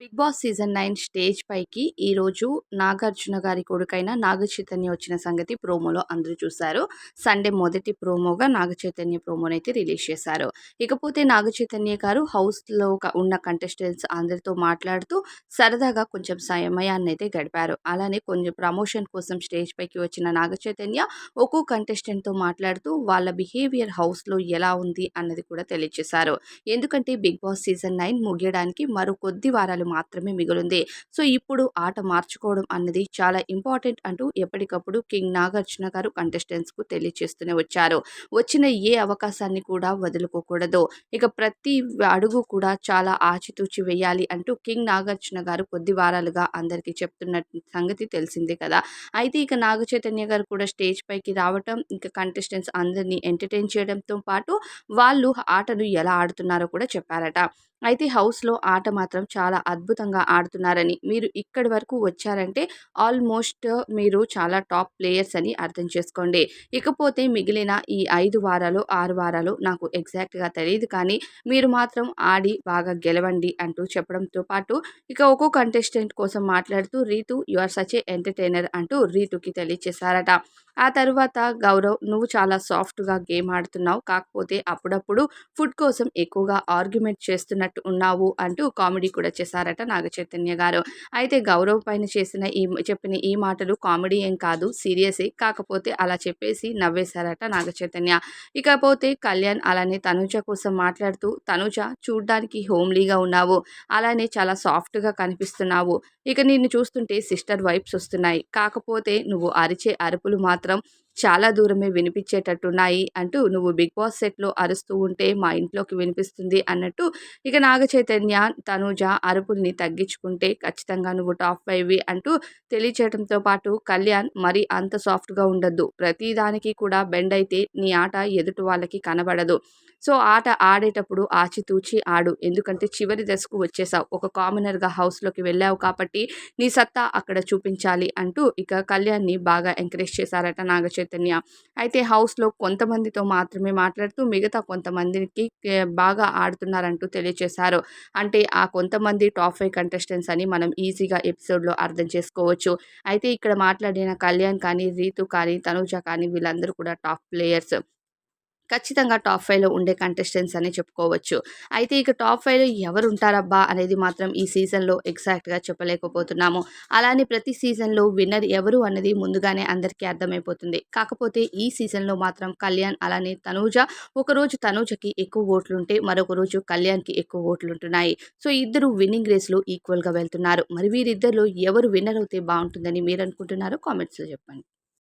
Bigg Boss season nine stage పైకి ఈరోజు నాగార్జున గారి కొడుకైన నాగ చైతన్య వచ్చిన సంగతి ప్రోమోలో అందరూ చూశారు. సండే మొదటి ప్రోమోగా నాగ చైతన్య ప్రోమోనైతే రిలీజ్ చేశారు. ఇకపోతే నాగ చైతన్య గారు హౌస్లో ఉన్న కంటెస్టెంట్స్ అందరితో మాట్లాడుతూ సరదాగా కొంచెం సమయాన్ని అయితే గడిపారు. అలానే కొంచెం ప్రమోషన్ కోసం స్టేజ్ పైకి వచ్చిన నాగ చైతన్య ఒక్కో కంటెస్టెంట్తో మాట్లాడుతూ వాళ్ళ బిహేవియర్ హౌస్లో ఎలా ఉంది అన్నది కూడా తెలియజేశారు. ఎందుకంటే బిగ్ బాస్ సీజన్ నైన్ ముగియడానికి మరో కొద్ది వారాలు మాత్రమే మిగులుంది. సో ఇప్పుడు ఆట మార్చుకోవడం అన్నది చాలా ఇంపార్టెంట్ అంటూ ఎప్పటికప్పుడు కింగ్ నాగార్జున గారు కంటెస్టెంట్స్కు తెలియచేస్తూనే వచ్చారు. వచ్చిన ఏ అవకాశాన్ని కూడా వదులుకోకూడదు. ఇక ప్రతి అడుగు కూడా చాలా ఆచితూచి వేయాలి అంటూ కింగ్ నాగార్జున గారు కొద్ది వారాలుగా అందరికీ చెప్తున్న సంగతి తెలిసిందే కదా! అయితే ఇక నాగ చైతన్య గారు కూడా స్టేజ్ పైకి రావటం ఇంకా కంటెస్టెంట్స్ అందరినీ ఎంటర్టైన్ చేయడంతో పాటు వాళ్ళు ఆటను ఎలా ఆడుతున్నారో కూడా చెప్పారట. అయితే హౌస్లో ఆట మాత్రం చాలా అద్భుతంగా ఆడుతున్నారని మీరు ఇక్కడి వరకు వచ్చారంటే ఆల్మోస్ట్ మీరు చాలా టాప్ ప్లేయర్స్ అని అర్థం చేసుకోండి. ఇకపోతే మిగిలిన ఈ ఐదు వారాలు ఆరు వారాలు నాకు ఎగ్జాక్ట్గా తెలియదు కానీ మీరు మాత్రం ఆడి బాగా గెలవండి అంటూ చెప్పడంతో పాటు ఇక ఒక్కో కంటెస్టెంట్ కోసం మాట్లాడుతూ Ritu you are such a entertainer అంటూ రీతుకి తెలియచేశారట. ఆ తర్వాత గౌరవ్ నువ్వు చాలా సాఫ్ట్గా గేమ్ ఆడుతున్నావు. కాకపోతే అప్పుడప్పుడు ఫుడ్ కోసం ఎక్కువగా ఆర్గ్యుమెంట్ చేస్తున్నట్టు ఉన్నావు అంటూ కామెడీ కూడా చేశారట. నాగ చైతన్య గారు. అయితే గౌరవ్ పైన చేసిన ఈ చెప్పిన ఈ మాటలు కామెడీ ఏం కాదు సీరియసే. కాకపోతే అలా చెప్పేసి నవ్వేశారట నాగ చైతన్య ఇకపోతే కళ్యాణ్ అలానే తనుజ కోసం మాట్లాడుతూ తనుజ చూడ్డానికి హోమ్లీగా ఉన్నావు. అలానే చాలా సాఫ్ట్గా కనిపిస్తున్నావు. ఇక నిన్ను చూస్తుంటే సిస్టర్ వైబ్స్ వస్తున్నాయి. కాకపోతే నువ్వు అరిచే అరుపులు మాత్రం చాలా దూరమే వినిపించేటట్టున్నాయి అంటూ నువ్వు బిగ్ బాస్ సెట్లో అరుస్తూ ఉంటే మా ఇంట్లోకి వినిపిస్తుంది అన్నట్టు ఇక నాగ చైతన్య తనుజ అరుపుల్ని తగ్గించుకుంటే ఖచ్చితంగా నువ్వు టాప్ ఫైవ్ అంటూ తెలియచేయడంతో పాటు కళ్యాణ్ మరి అంత సాఫ్ట్గా ఉండద్దు. ప్రతిదానికి కూడా బెండ్ అయితే నీ ఆట ఎదుటి వాళ్ళకి కనబడదు. సో ఆట ఆడేటప్పుడు ఆచితూచి ఆడు. ఎందుకంటే చివరి దశకు వచ్చేసావు. ఒక కామనర్గా హౌస్లోకి వెళ్ళావు కాబట్టి నీ సత్తా అక్కడ చూపించాలి అంటూ ఇక కళ్యాణ్ని బాగా ఎంకరేజ్ చేశారట నాగ చైతన్య. అయితే హౌస్లో కొంతమందితో మాత్రమే మాట్లాడుతూ మిగతా కొంతమందికి బాగా ఆడుతున్నారంటూ తెలియజేశారు అంటే ఆ కొంతమంది టాప్ ఫైవ్ కంటెస్టెంట్స్ అని మనం ఈజీగా ఎపిసోడ్లో అర్థం చేసుకోవచ్చు. అయితే ఇక్కడ మాట్లాడిన కళ్యాణ్ కానీ రీతు కానీ తనూజ కానీ వీళ్ళందరూ కూడా టాప్ ప్లేయర్స్. ఖచ్చితంగా టాప్ ఫైవ్లో ఉండే కంటెస్టెంట్స్ అని చెప్పుకోవచ్చు. అయితే ఇక టాప్ ఫైవ్లో ఎవరు ఉంటారబ్బా అనేది మాత్రం ఈ సీజన్లో ఎగ్జాక్ట్గా చెప్పలేకపోతున్నాము. అలానే ప్రతి సీజన్లో విన్నర్ ఎవరు అన్నది ముందుగానే అందరికీ అర్థమైపోతుంది. కాకపోతే ఈ సీజన్లో మాత్రం కళ్యాణ్ అలానే తనూజ ఒకరోజు తనూజకి ఎక్కువ ఓట్లుంటే మరొక రోజు కళ్యాణ్కి ఎక్కువ ఓట్లు ఉంటున్నాయి సో ఇద్దరు విన్నింగ్ రేస్లో ఈక్వల్గా వెళ్తున్నారు. మరి వీరిద్దరిలో ఎవరు విన్నర్ అవుతే బాగుంటుందని మీరు అనుకుంటున్నారో కామెంట్స్లో చెప్పండి.